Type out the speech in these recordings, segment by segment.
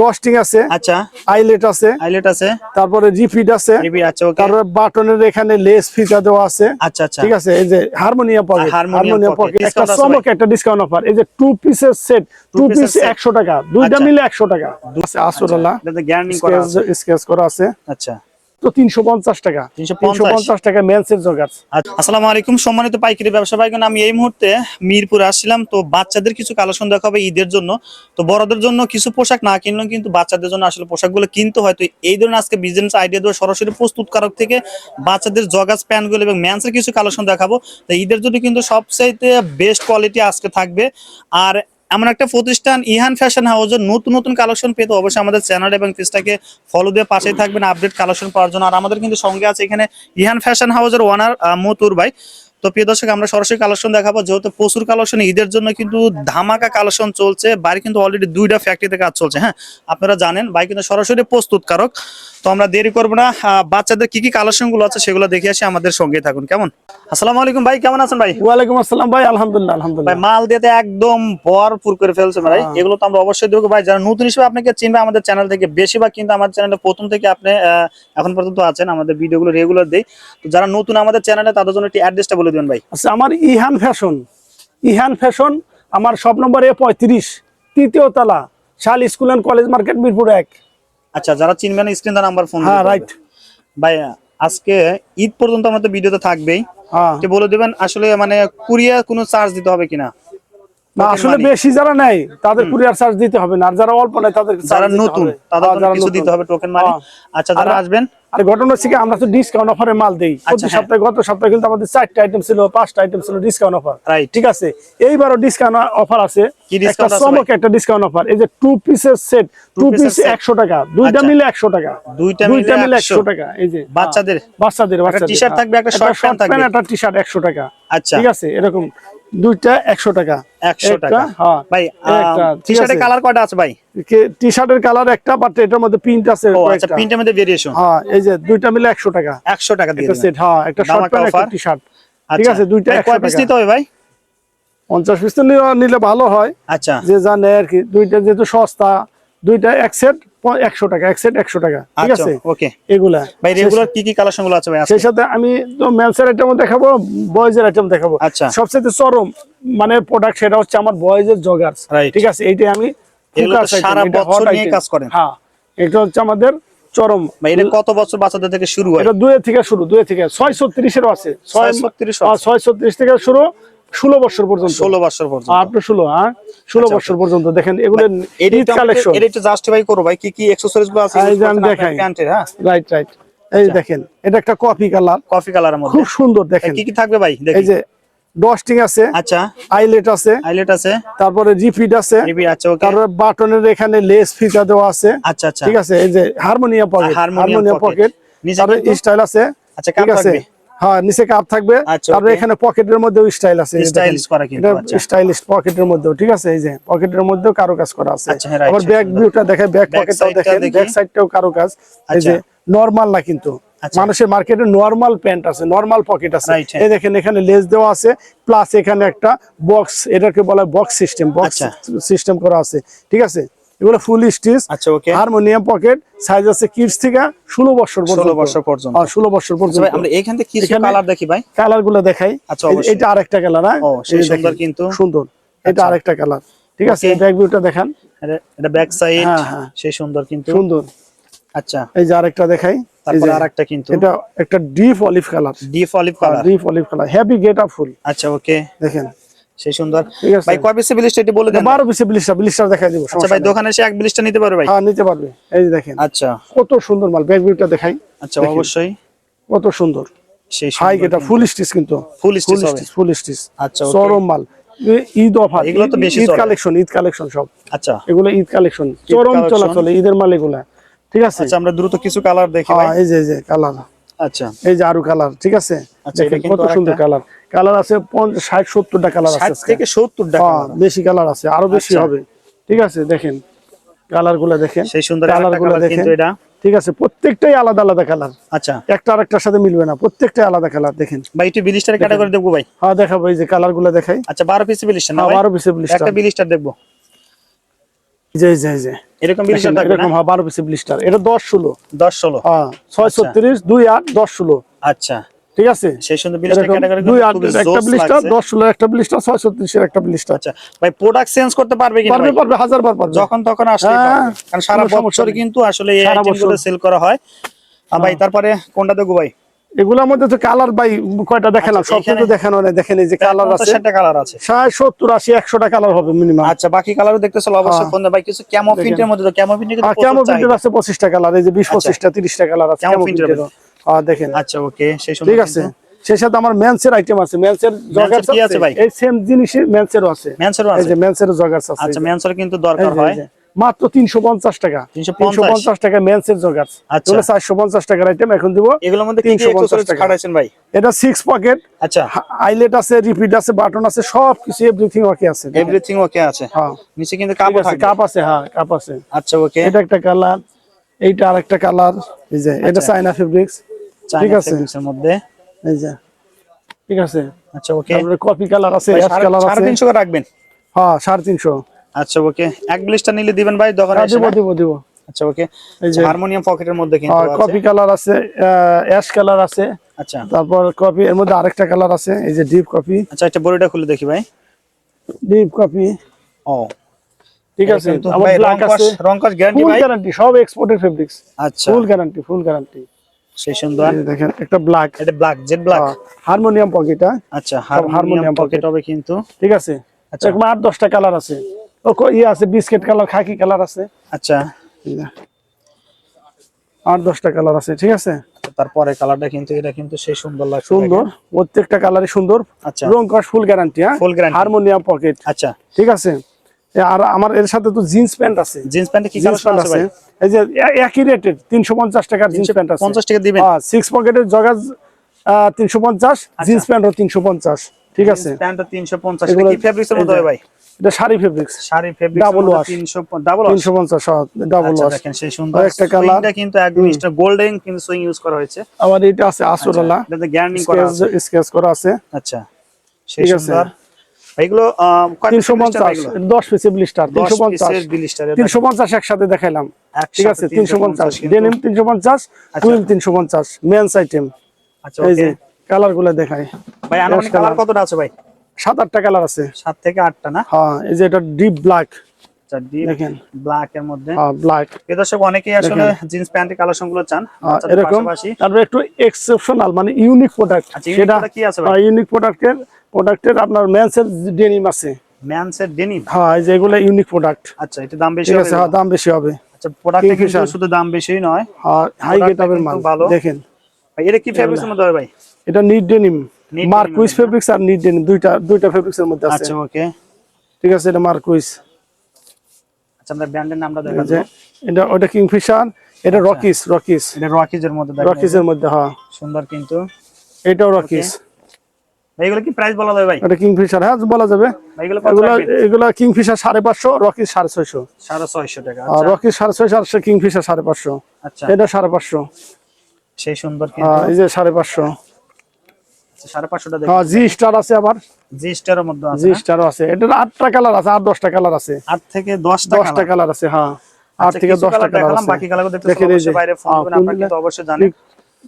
Dusting আছে আচ্ছা। Eyelet আছে আইলেট আছে। তারপরে জিপিড আছে রিপিট আছে ওকে তারপরে বাটনের এখানে লেস ফিতা দেওয়া আছে। আচ্ছা আচ্ছা। ঠিক আছে এই যে harmonium pocket harmonium harmonium pocket একটা সমক চমক একটা ডিসকাউন্ট অফার এই যে টু পিসের সেট টু পিস set। একশো টাকা দুইটা আচ্ছা। মিলে একশো টাকা। আছে আসরুল্লাহ এটা গ্যারান্টি করা আছে। স্কেচ করা আছে। আচ্ছা। তিনশো পঞ্চাশ টাকা। 350 তিনশো পঞ্চাশ টাকা মেন্সের আচ্ছা, আসসালামু আলাইকুম। সম্মানিত পাইকারি ব্যবসা ভাইগণ আমি এই মুহূর্তে মিরপুর আসছিলাম। তো বাচ্চাদের কিছু কালেকশন দেখাবে ঈদের জন্য। তো বড়দের জন্য কিছু পোশাক না কিনলেও কিন্তু বাচ্চাদের জন্য আসলে পোশাকগুলো কিনতে হয়। তো এই ধরনের আজকে বিজনেস আইডিয়া দিয়ে সরাসরি প্রস্তুতকারক থেকে বাচ্চাদের জগাস প্যান্টগুলো এবং ম্যান্সের কিছু কালেকশন দেখাবো। তো ঈদের জন্য কিন্তু সবচাইতে বেস্ট কোয়ালিটি আজকে থাকবে। আর এমন একটা প্রতিষ্ঠান, ইহান ফ্যাশন হাউসের নতুন নতুন কালেকশন পেতে অবশ্যই আমাদের চ্যানেল এবং পেজটাকে ফলো দিয়ে পাশেই থাকবেন আপডেট কালেকশন পাওয়ার জন্য। আর আমাদের কিন্তু সঙ্গে আছে এখানে ইহান ফ্যাশন হাউসের ওনার মতুর ভাই। তো প্রিয় দর্শক, আমরা সরাসরি কালেকশন দেখাবো। যেহেতু প্রচুর কালেকশন ঈদের জন্য কিন্তু ধামাকা কালেকশন চলছে। বাড়ি কিন্তু অলরেডি দুইটা ফ্যাক্টরিতে কাজ চলছে হ্যাঁ? আপনারা জানেন ভাই কিন্তু সরাসরি প্রস্তুতকারক। তো আমরা দেরি করব না। বাচ্চাদের কি কি কালেকশনগুলো আছে সেগুলো দেখে আসি আমাদের সঙ্গে থাকুন। কেমন? আসসালামু আলাইকুম ভাই কেমন আছেন ভাই? ওয়ালাইকুম আসসালাম ভাই আলহামদুলিল্লাহ ভাই আলহামদুলিল্লাহ মাল দিতে একদম ভরপুর করে ফেলছে ভাই। হ্যাঁ। এগুলো তো আমরা অবশ্যই দেবো। ভাই যারা নতুন হিসেবে আপনাকে চিনবে আমাদের চ্যানেল থেকে বেশিরভাগ কিন্তু আমাদের চ্যানেলে প্রথম থেকে আপনি এখন পর্যন্ত আছেন আমাদের ভিডিওগুলো রেগুলার দেই। তো যারা নতুন আমাদের চ্যানেলে তাদের জন্য একটি অ্যাড্রেসটা বলে দিবেন ভাই। আচ্ছা আমার ইহান ফ্যাশন। ইহান ফ্যাশন আমার সব নম্বর এ পঁয়ত্রিশ তৃতীয় তলা শাল school and college market Mirpur এক। আচ্ছা যারা চিনবেন স্ক্রিন দা নাম্বার ফোন হ্যাঁ রাইট ভাই আজকে ঈদ পর্যন্ত আমরা তো ভিডিওতে থাকবেই। হ্যাঁ। যে বলে দিবেন আসলে মানে কুরিয়ার কোনো চার্জ দিতে হবে কিনা? না আসলে বেশি যারা নাই তাদের কুরিয়ার চার্জ দিতে হবে না আর যারা অল্প নাই তাদের যারা নতুন তাদের কিছু দিতে হবে টোকেন মানে হ্যাঁ। আচ্ছা যারা আসবেন আর ঘটনা হচ্ছে কি আমরা তো ডিসকাউন্ট অফারে মাল দেই। প্রতি আচ্ছা, হ্যাঁ। সপ্তাহে গত সপ্তাহে কিন্তু আমাদের চারটা আইটেম ছিল পাঁচটা আইটেম ছিল ডিসকাউন্ট অফার রাইট ঠিক আছে? এইবারও ডিসকাউন্ট অফার আছে। একটা চমক একটা ডিসকাউন্ট অফার এই যে টু পিসের সেট টু পিস একশো টাকা দুইটা আচ্ছা। মিলে একশো টাকা। দুইটা মিলে মিলে 100 একশো। টাকা এই যে। বাচ্চাদের? হ্যাঁ, বাচ্চাদের বাচ্চাদের। t-shirt থাকবে, একটা একটা টি শার্ট একশো টাকা। আচ্ছা। ঠিক আছে? এরকম। দুইটা একশো টাকা। একশো টাকা। হ্যাঁ। ভাই টি শার্টের কালার কয়টা আছে ভাই? টি শার্টের কালার একটা বাট এটার মধ্যে প্রিন্ট আছে ও আচ্ছা প্রিন্টের মধ্যে ভেরিয়েশন হ্যাঁ এই যে দুইটা মিলে একশো টাকা। একশো টাকা দিয়ে সেট হ্যাঁ একটা শর্ট প্যান্ট একটা টি শার্ট আচ্ছা। ঠিক আছে দুইটা কয় পিস নিতে হবে ভাই? পঞ্চাশ পিস তো নিলে- ভালো হয়। আচ্ছা। যে জানে আর কি দুইটা যেহেতু সস্তা দুইটা এক সেট একশো টাকা এক সেট একশো টাকা। ঠিক আচ্ছা আছে? ওকে এগুলা। ভাই রেগুলার কি কি কালেকশনগুলো আছে ভাই সেই সাথে আমি তো মেন্সের আইটেম দেখাবো বয়েজের আইটেম দেখাবো। আচ্ছা। সবচেয়ে চরম মানে প্রোডাক্ট সেটা হচ্ছে আমার বয়েজের জগার্স. ঠিক আছে? এইটাই আমি এগুলো তো focus item, সারা বছর নিয়ে কাজ করেন। হ্যাঁ এটা হচ্ছে আমাদের চরম এটা কত বছর বাচ্চাদের থেকে শুরু হয়? এটা দুই থেকে শুরু দুই থেকে। ছয় ছত্রিশেরও আছে। ছয় 636 ও হ্যাঁ, আছে। ছয় ছত্রিশ থেকে শুরু ষোলো বছর পর্যন্ত। ষোলো বছর পর্যন্ত। আপনি ষোলো হ্যাঁ? ষোলো আচ্ছা, বছর পর্যন্ত। দেখেন এগুলো এটা ঈদ কালেকশন এটা একটু জাস্টিফাই করো ভাই কি কি এক্সেসরিজগুলো আছে এই আমি দেখাই। হ্যাঁ? রাইট রাইট এই দেখেন এটা একটা কফি কালার কফি কালারের মধ্যে। খুব সুন্দর দেখেন। কি কি থাকবে ভাই? এই যে ডস্টিং আছে আচ্ছা। আইলেট আছে হাইলাইট আছে। তারপরে জিপিড আছে রিপি আচ্ছা ওকে তারপরে বাটনের এখানে লেস ফিতা দেওয়া আছে। আচ্ছা আচ্ছা। ঠিক আছে এই যে হারমোনিয়াম পকেট হারমোনিয়াম পকেট নিচে তারপরে স্টাইল আছে। আচ্ছা কাপ আছে। থাকবে। হ্যাঁ নিচে কাপ থাকবে। আচ্ছা, তারপরে এখানে পকেটের মধ্যেও স্টাইল আছে স্টাইলিশ দেখেন। করা কিন্তু, আচ্ছা। স্টাইলিশ পকেটের মধ্যেও ঠিক আছে এই যে পকেটের মধ্যেও কারও কাজ করা আছে। আচ্ছা, আবার ব্যাক ভিউটা দেখে ব্যাক পকেটটাও দেখেন ব্যাক সাইডটাও কারও কাজ এই যে নরমাল না কিন্তু। আচ্ছা। মানুষের মার্কেটে নর্মাল প্যান্ট আছে নরমাল পকেট আছে। এই দেখেন এখানে লেস দেওয়া আছে প্লাস এখানে একটা বক্স এটাকে বলা বক্স সিস্টেম বক্স আচ্ছা। সিস্টেম করা আছে ঠিক আছে এগুলো ফুল স্টিচ আচ্ছা ওকে হারমোনিয়াম পকেট সাইজ আছে কিডস থেকে ষোলো বছর পর্যন্ত 16 বছর পর্যন্ত। হ্যাঁ, ষোলো বছর আচ্ছা পর্যন্ত ভাই আমরা এখান থেকে কিছু কালার দেখি ভাই কালারগুলো দেখাই আচ্ছা, এই- অবশ্যই। এটা আরেকটা কালার হ্যাঁ ও, সেই সুন্দর কিন্তু। সুন্দর এটা আচ্ছা। আরেকটা কালার ঠিক আছে Okay. ব্যাক ভিউটা দেখান এটা- ব্যাক সাইড হ্যাঁ, হ্যাঁ। সেই সুন্দর কিন্তু সুন্দর আচ্ছা এই যে আরেকটা দেখাই এই তারপর আরেকটা কিন্তু। এটা একটা deep olive colour. Deep olive colour. Deep olive colour. Happy get full. আচ্ছা ওকে। দেখেন। সেই সুন্দর। ভাই কয় পিসে বিলিস্ট এটা বলে দেন। বারো পিসে ব্লিস্টার ব্লিস্টার দেখাই দিব আচ্ছা ভাই দোকানে এসে এক বিলিস্টটা নিতে পারবে ভাই? হ্যাঁ নিতে পারবে। এই যে দেখেন। আচ্ছা। কত সুন্দর মাল ব্যাক ভিউটা দেখাই। আচ্ছা অবশ্যই। কত সুন্দর। সেই হাই গেট ফুল স্টিচ কিন্তু। ফুল ফুল স্টিচ হবে। ফুল স্টিচ আচ্ছা চরম মাল। ঈদ অফার। এগুলো তো বেশি ঈদ কালেকশন ঈদ কালেকশন সব। আচ্ছা। এগুলো ঈদ কালেকশন। চরম। চলাচলে ঈদের মাল এগুলা। ঠিক আছে? আচ্ছা আমরা দ্রুত কিছু কালার দেখি ভাই। হ্যাঁ এই যে এই যে কালার আচ্ছা। এই যে আরও কালার ঠিক আছে? আচ্ছা, কত সুন্দর কালার কালার আছে পঞ্চাশ ষাট সত্তরটা কালার আছে 60 থেকে 70 টাকা হ্যাঁ, বেশি কালার আছে আরও বেশি আচ্ছা। হবে। ঠিক আছে দেখেন কালারগুলা দেখেন। সেই সুন্দর কালার একটা দেখেন। কিন্তু এটা। ঠিক আছে প্রত্যেকটাই আলাদা আলাদা কালার আচ্ছা। একটা আরেকটার সাথে মিলবে না প্রত্যেকটাই আলাদা কালার দেখেন। ভাই একটু বিলিস্টার ক্যাটাগরি দেখব ভাই। হ্যাঁ দেখাবো এই যে কালারগুলা দেখাই। আচ্ছা 12 পিসে বিলিস্টার না হ্যাঁ, ভাই? বারো ব্লিস্টার। একটা বিলিস্টার দেখব। জি জি জি। এরকম থাকবে এরকম হ্যাঁ বারো পিসের ব্লিস্টার। এটা দশ ষোলো। দশ ষোলো। হ্যাঁ ছয় আচ্ছা। ছত্রিশ দুই আট দশ ষোলো। আচ্ছা। ঠিক আছে? সেই সুন্দর বিলিশন ক্যাটাগরি দুই আট একটা ব্লিস্টার দশ ষোলো একটা ব্লিস্টার ছত্রিশের একটা ব্লিস্টার। আচ্ছা। ভাই প্রোডাক্ট চেঞ্জ করতে পারবে কি পারবে পারবে হাজার বার পারবে। যখন তখন আসলে হ্যাঁ, কারণ সারা বছর কিন্তু আসলে এই। সেল করা হয়। ভাই তারপরে কোনটা দেখো ভাই? এগুলোর মধ্যে তো কালার ভাই কয়টা দেখালাম? আচ্ছা, সব কিন্তু দেখানো নেই দেখেন এই যে কালার আছে। পঞ্চাশটা কালার আছে? ষাট সত্তর আশি একশোটা কালার হবে মিনিমাম আচ্ছা বাকি কালারও দেখতেছো অবশ্যই হ্যাঁ। ফোন ভাই কিছু ক্যামো প্রিন্টের মধ্যে তো ক্যামো প্রিন্টে কিন্তু প্রচুর প্রিন্টের। আছে পঁচিশটা কালার এই যে বিশ আচ্ছা। পঁচিশটা তিরিশটা কালার আছে কেমন প্রিন্টের প্রিন্টের হ্যাঁ দেখেন। আচ্ছা ওকে সেই ঠিক আছে। সেই সাথে আমার মেন্সের আইটেম আছে। মেন্সের জগার্স কি আছে ভাই? এই সেম জিনিসই মেন্সেরও আছে। ম্যানসারও এই আছে। যে মেন্সের জগার্স আছে। আচ্ছা ম্যানসার কিন্তু দরকার হয়। এই। মাত্র তিনশো পঞ্চাশ টাকা। তিনশো পঞ্চাশ? টাকা মেন্সের জগার্স আচ্ছা। চারশো পঞ্চাশ টাকার আইটেম এখন দিব। এগুলোর মধ্যে 350 অ্যাকসেসরিজ টাকা। ভাই? এটা সিক্স পকেট আচ্ছা। আইলেট আছে রিপিট আছে বাটন আছে সব কিছু এভরিথিং ওকে আছে। এভরিথিং ওকে আছে। হ্যাঁ। নিচে কিন্তু কাপড় আছে কাপ আছে হ্যাঁ কাপ আছে। আচ্ছা ওকে এটা একটা কালার এইটা আরেকটা কালার এই যে এটা আচ্ছা। চাইনা ফেব্রিক্স ঠিক আছে। এর মধ্যে। এই যে ঠিক আছে? আচ্ছা ওকে তারপরে কপি কালার আছে অ্যাশ কালার আছে। তিনশো করে রাখবেন। হ্যাঁ সাড়ে তিনশো। আচ্ছা ওকে। এক ব্লিস্টার নিলে দিবেন ভাই? দোকানে হ্যাঁ, এসে দিব? দিব দিব। আচ্ছা ওকে। হারমোনিয়াম পকেটের মধ্যে কিন্তু আছে। কপি কালার আছে অ্যাশ কালার আছে। আচ্ছা। তারপর কপি এর মধ্যে আরেকটা কালার আছে এই যে ডিপ কপি আচ্ছা একটা বড়িটা খুলে দেখি ভাই। ডিপ কপি ও। ঠিক আছে আমার ব্ল্যাক আছে। রং কস গ্যারান্টি ভাই? গ্যারান্টি সব এক্সপোর্টেড ফেব্রিক্স আচ্ছা। ফুল গ্যারান্টি ফুল গ্যারান্টি সেই সুন্দর। দেখেন একটা ব্ল্যাক এটা black jet black harmonium pocket আচ্ছা হারমোনিয়াম পকেট হবে কিন্তু। ঠিক আছে। আচ্ছা। এরকম আট দশটা কালার আছে। ইয়ে আছে বিস্কিট কালার খাকি কালার আছে। আচ্ছা। আট দশটা কালার আছে ঠিক আছে? তারপরে কালারটা কিন্তু এটা কিন্তু সেই সুন্দর লাগছে সুন্দর প্রত্যেকটা কালারই সুন্দর। আচ্ছা। রং কস ফুল গ্যারান্টি হ্যাঁ? Full guarantee। Harmonium pocket. আচ্ছা। ঠিক আছে? আর আমার এর সাথে তো জিন্স প্যান্ট আছে। জিন্স প্যান্টে কি প্যান্ট আছে ভাই এই যে একই রেটের তিনশো পঞ্চাশ টাকার জিন্স প্যান্ট আছে। পঞ্চাশ টাকা দিবেন? হ্যাঁ সিক্স পকেটের জগাজ তিনশো পঞ্চাশ আচ্ছা। জিন্স প্যান্টও তিনশো পঞ্চাশ ঠিক আছে? প্যান্টটা তিনশো পঞ্চাশ। কি ফেব্রিক্সের মধ্যে এই যে- হবে ভাই? এটা sari fabrics sari fabrics Double wash। তিনশো ডাবল ওয়াশ তিনশো পঞ্চাশ ডাবল আচ্ছা ওয়াশ দেখেন সেই সুন্দর একটা colour। সুইংটা কিন্তু একদম গোল্ডেন কিন্তু সুইং ইউজ করা হয়েছে। এটা আছে এটাতে গ্যারান্টি করা আছে। স্কেচ করা আছে। আচ্ছা সেই সুন্দর। এগুলো তিনশো পঞ্চাশ দশ পিসে ব্লিস্টার তিনশো পঞ্চাশ। তিনশো পঞ্চাশ একসাথে দেখাইলাম। ঠিক আছে তিনশো পঞ্চাশ। ডেনিম তিনশো পঞ্চাশ টুইল তিনশো পঞ্চাশ। মেন্স আইটেম আচ্ছা ওকে কালারগুলো দেখাই। ভাই আনুমানিক কালার কতটা আছে ভাই? সাত আটটা কালার আছে। সাত থেকে আটটা না? হ্যাঁ এই যে এটা ডিপ ব্ল্যাক আচ্ছা দেখেন। ব্ল্যাক এর মধ্যে। হ্যাঁ ব্ল্যাক এ দর্শক অনেকেই আসলে জিন্স প্যান্টের কালেকশনগুলো চান এরকম। পাশাপাশি। একটু এক্সেপশনাল মানে ইউনিক প্রোডাক্ট আচ্ছা, সেটা কি আছে? ইউনিক প্রোডাক্টের প্রোডাক্টের আপনার মেন্সের ডেনিম আছে। ডেনিম হ্যাঁ এই ইউনিক প্রোডাক্ট আচ্ছা এটা দাম বেশি হবে হ্যাঁ দাম বেশি হবে। আচ্ছা কিন্তু শুধু দাম বেশি নয়। আর হাই মাল। দেখেন। এটা কি ফেব্রিক্সের মধ্যে হবে ভাই? এটা নিট ডেনিম মার্কুইস ফেব্রিক্স আর নিট ডেনিম দুইটা দুইটা এর মধ্যে আছে। আচ্ছা ওকে। ঠিক আছে এটা মার্কুইস আচ্ছা আমরা ব্র্যান্ডের নামটা দেখা এটা ওটা কিংফিশার এটা রকিস রকিস এটা রকিজের মধ্যে দেখা রকিস এর মধ্যে হ্যাঁ। সুন্দর কিন্তু। এটাও রকিস ভাই এগুলো কি প্রাইস বলা যাবে ভাই? এটা কিংফিশার হ্যাঁ বলা যাবে। এগুলো কত এগুলা রাখবেন? এগুলা কিংফিশার সাড়ে পাঁচশো রকিস সাড়ে ছয়শো। সাড়ে ছয়শো টাকা আর আচ্ছা। রকিস আর কিংফিশার আচ্ছা। এটা সাড়ে পাঁচশো। সেই সুন্দর কিন্তু এই যে সাড়ে পাঁচশো। সাড়ে পাঁচশোটা দেখুন। জি স্টার আছে আবার। জি স্টারের মধ্যে আছে জি স্টারও আছে। এটার আটটা কালার আছে আট দশটা কালার আছে। আট থেকে দশটা দশটা কালার। কালার আছে হ্যাঁ। আট থেকে কিছু দশটা colour কালার আছে। বাকি কালার দেখতে দেখেন এই যে, অবশ্যই বাইরে ফোন আপনারা দিলে অবশ্যই জানেন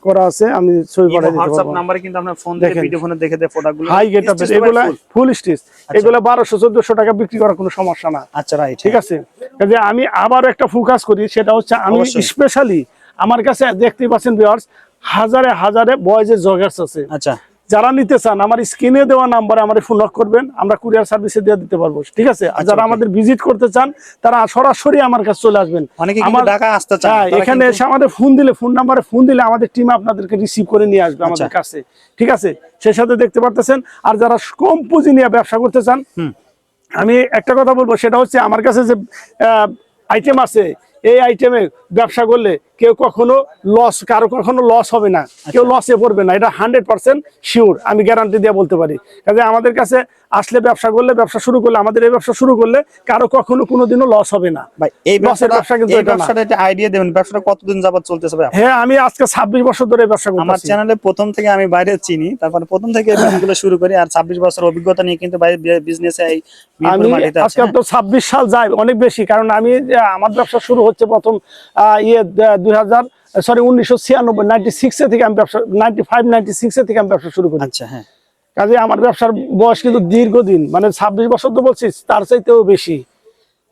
করা আছে আমি ছবি পাঠিয়ে দিতে হোয়াটসঅ্যাপ পারব। কিন্তু আপনার ফোন দিয়ে ভিডিও ফোনে দেখে দিয়ে প্রোডাক্টগুলো হাই গেট আপ এগুলা ফুল স্টিচ। এগুলা বারোশো চোদ্দশো টাকা বিক্রি করার কোনো সমস্যা না। আচ্ছা রাইট ঠিক আছে? কাজে আমি আবার একটা ফোকাস করি সেটা হচ্ছে আমি স্পেশালি আমার কাছে দেখতে পাচ্ছেন ভিউয়ার্স হাজারে হাজারে বয়েজের জগার্স আছে। আচ্ছা। যারা নিতে চান আমার স্ক্রিনে দেওয়া নাম্বারে আমার ফোন করবেন আমরা কুরিয়ার সার্ভিসে দিয়ে দিতে পারব ঠিক আছে? আর যারা আমাদের ভিজিট করতে চান তারা সরাসরি আমার কাছে চলে আসবেন। আমার ঢাকা আসতে চান হ্যাঁ এখানে এসে আমাদের ফোন দিলে ফোন নাম্বারে ফোন দিলে আমাদের টিম আপনাদেরকে রিসিভ করে নিয়ে আসবে আমাদের আচ্ছা। কাছে ঠিক আছে? সেই সাথে দেখতে পারতেছেন আর যারা কম পুঁজি নিয়ে ব্যবসা করতে চান। আমি একটা কথা বলব সেটা হচ্ছে আমার কাছে যে আইটেম আছে এই আইটেমে ব্যবসা করলে কেউ কখনো লস কারও কখনো লস হবে না। কেউ লসে পড়বে না। এটা হান্ড্রেড পার্সেন্ট শিওর আমি গ্যারান্টি দিয়ে বলতে পারি। কাজে আমাদের কাছে আসলে ব্যবসা করলে ব্যবসা শুরু করলে আমাদের এই ব্যবসা শুরু করলে কারও কখনো কোনোদিনও লস হবে না। ভাই এই লসের ব্যবসা কিন্তু এটা। ব্যবসাটা একটা আইডিয়া দেবেন। ব্যবসাটা কতদিন যাবত চলতেছে ভাই? হ্যাঁ আমি আজকে ছাব্বিশ বছর ধরে ব্যবসা আমার করতেছি। চ্যানেলে প্রথম থেকে আমি বাইরে চিনি তারপরে প্রথম থেকে গুলো শুরু করি আর ছাব্বিশ বছর অভিজ্ঞতা নিয়ে কিন্তু বিজনেসে এই আমি আজকে হ্যাঁ। তো ছাব্বিশ সাল যাই অনেক বেশি কারণ আমি আমার ব্যবসা শুরু হচ্ছে প্রথম ইয়ে দুই হাজার সরি উনিশশো ছিয়ানব্বই নাইনটি সিক্সে থেকে আমি ব্যবসা নাইনটি ফাইভ নাইনটি সিক্সে থেকে আমি ব্যবসা শুরু করি। আচ্ছা হ্যাঁ। কাজে আমার ব্যবসার বয়স কিন্তু দীর্ঘদিন মানে ছাব্বিশ বছর তো বলছি তার চাইতেও বেশি।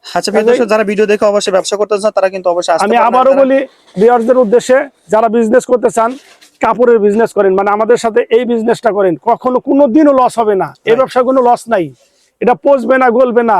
আচ্ছা যারা ভিডিও দেখে অবশ্যই ব্যবসা করতে চান তারা কিন্তু অবশ্যই আমি আবারও বলি বিয়ারদের উদ্দেশ্যে যারা বিজনেস করতে চান কাপড়ের বিজনেস করেন মানে আমাদের সাথে এই বিজনেসটা করেন কখনো কোনো দিনও লস হবে না। এই ব্যবসা কোনো লস নাই। এটা পচবে না গলবে না।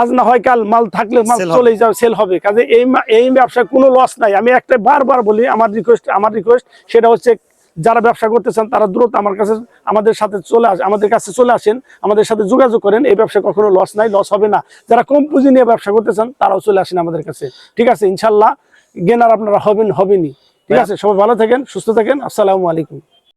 আজ না হয় কাল মাল থাকলে মাল চলে যাবে সেল হবে। কাজে এই এই ব্যবসায় কোনো লস নাই। আমি একটা বারবার বলি আমার রিকোয়েস্ট আমার রিকোয়েস্ট সেটা হচ্ছে যারা ব্যবসা করতে চান তারা দ্রুত আমার কাছে আমাদের সাথে চলে আস আমাদের কাছে চলে আসেন আমাদের সাথে যোগাযোগ করেন। এই ব্যবসায় কখনো লস নাই লস হবে না। যারা কম পুঁজি নিয়ে ব্যবসা করতে চান তারাও চলে আসেন আমাদের কাছে। ঠিক আছে? ইনশাল্লাহ গেনার আপনারা হবেন হবেনই। ঠিক আছে? সবাই ভালো থাকেন সুস্থ থাকেন। আসসালামু আলাইকুম।